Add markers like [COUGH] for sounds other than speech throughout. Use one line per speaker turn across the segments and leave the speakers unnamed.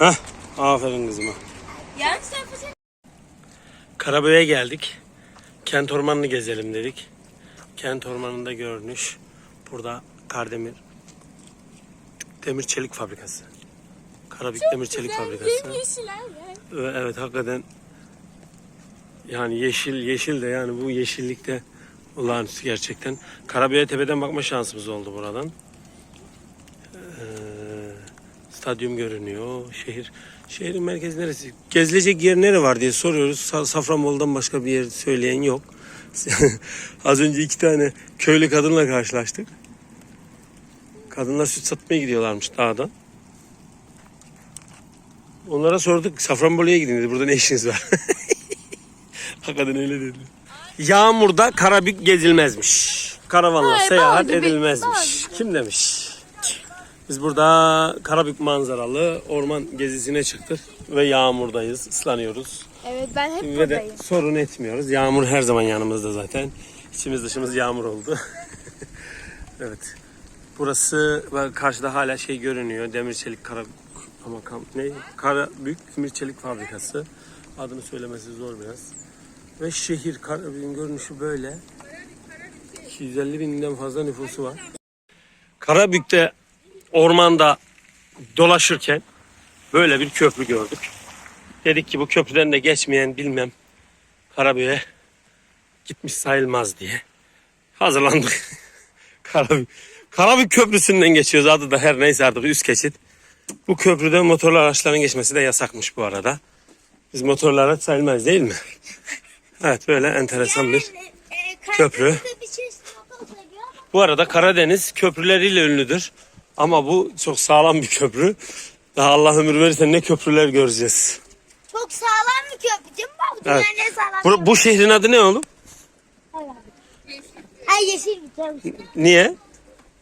Hah, aferin kızıma.
Yanlış.
Karaböy'e geldik. Kent ormanını gezelim dedik. Kent ormanında görünüş. Burada Kardemir Demir Çelik Fabrikası. Karabük Demir Çelik Fabrikası. Ve Evet hakikaten yani yeşil yeşil de yani bu yeşillikte olağanüstü gerçekten. Karabük'e tepeden bakma şansımız oldu buradan. Stadyum görünüyor. Şehir şehrin merkezi neresi? Gezilecek yer nere var diye soruyoruz. Sa- Safranbolu'dan başka bir yer söyleyen yok. [LAUGHS] Az önce iki tane köylü kadınla karşılaştık. Kadınlar süt satmaya gidiyorlarmış dağdan. Onlara sorduk Safranbolu'ya gidin dedi. Burada ne işiniz var? [LAUGHS] Hakikaten öyle dedi. Yağmurda Karabük gezilmezmiş. Karavanla
Hayır,
seyahat
bazı bir-
edilmezmiş. Kim demiş? Biz burada Karabük manzaralı orman gezisine çıktık ve yağmurdayız, ıslanıyoruz.
Evet ben hep
Ve de
buradayım.
sorun etmiyoruz. Yağmur her zaman yanımızda zaten. İçimiz dışımız yağmur oldu. [LAUGHS] evet. Burası karşıda hala şey görünüyor. Demir çelik kara ama kam, ne? Karabük Demir Çelik Fabrikası. Adını söylemesi zor biraz. Ve şehir Karabük'ün görünüşü böyle. 250 binden fazla nüfusu var. Karabük'te ormanda dolaşırken böyle bir köprü gördük. Dedik ki bu köprüden de geçmeyen bilmem Karabük'e gitmiş sayılmaz diye. Hazırlandık. [LAUGHS] Karabük. Karabük Köprüsü'nden geçiyoruz adı da her neyse artık üst geçit. Bu köprüden motorlu araçların geçmesi de yasakmış bu arada. Biz motorlu araç sayılmaz değil mi? [LAUGHS] Evet böyle enteresan bir köprü. Bu arada Karadeniz köprüleriyle ünlüdür. Ama bu çok sağlam bir köprü. Daha Allah ömür verirse ne köprüler göreceğiz.
Çok sağlam bir köprü değil mi? Bak
Evet.
dünyanın en sağlam
Bu, bu şehrin adı ne oğlum?
Ha yeşil bir köprü.
Niye?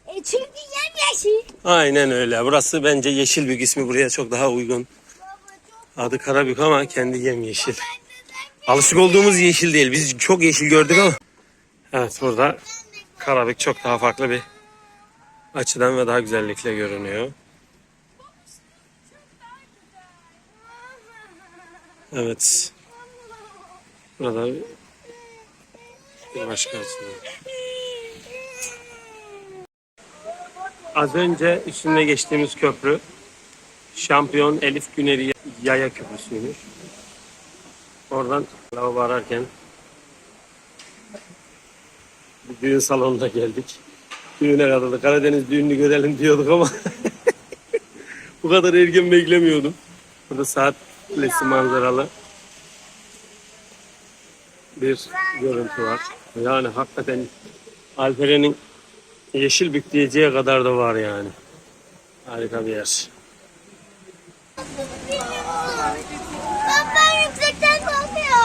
E çünkü yem yeşil.
Aynen öyle. Burası bence Yeşilbük ismi buraya çok daha uygun. Adı Karabük ama kendi yemyeşil. Alışık olduğumuz yeşil değil. Biz çok yeşil gördük ama. Evet burada Karabük çok daha farklı bir açıdan ve daha güzellikle görünüyor. Evet. Burada bir başka açıdan. Az önce üstünde geçtiğimiz köprü Şampiyon Elif Güneri Yaya Köprüsü'ymüş. Oradan lavabo ararken bir düğün salonuna geldik. Düğüne da Karadeniz düğününü görelim diyorduk ama [LAUGHS] bu kadar erken beklemiyordum. Burada saat kulesi manzaralı bir görüntü var. Yani hakikaten Alperen'in Yeşilbük diyeceği kadar da var yani. Harika bir yer.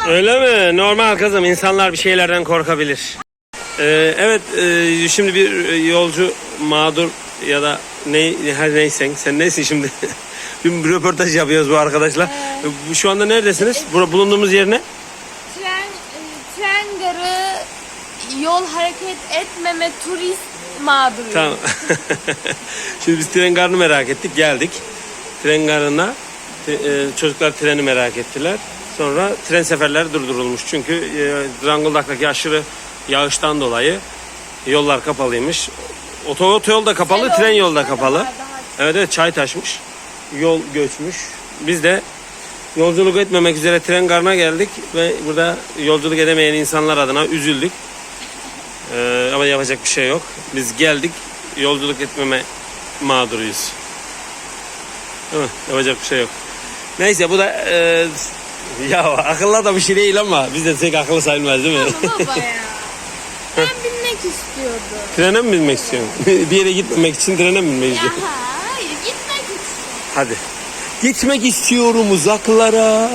Öyle mi? Normal kızım. İnsanlar bir şeylerden korkabilir. Ee, evet, e, şimdi bir yolcu mağdur ya da ne her neysen sen neysin şimdi? [LAUGHS] bir röportaj yapıyoruz bu arkadaşla. Bu- Şu anda neredesiniz? Bura, bulunduğumuz yer ne?
Tren, e, tren garı yol hareket etmeme turist mağduru.
Tamam. [LAUGHS] Şimdi biz tren garını merak ettik. Geldik. Tren garına e, çocuklar treni merak ettiler. Sonra tren seferleri durdurulmuş. Çünkü e, aşırı yağıştan dolayı yollar kapalıymış. Oto otoyol da kapalı,
Sel
tren yol da kapalı. Evet evet çay taşmış. Yol göçmüş. Biz de yolculuk etmemek üzere tren garına geldik ve burada yolculuk edemeyen insanlar adına üzüldük. Ee, ama yapacak bir şey yok. Biz geldik yolculuk etmeme mağduruyuz. Değil mi? Yapacak bir şey yok. Neyse bu da e, [LAUGHS] ya akıllı da bir şey değil ama biz de tek akıllı sayılmaz değil mi?
Baba ya. Ben binmek istiyordum.
trene mi binmek istiyorsun? [LAUGHS] bir yere gitmemek için trene mi binmek
Ya
istiyorsun?
hayır gitmek istiyorum.
Hadi. Gitmek istiyorum uzaklara.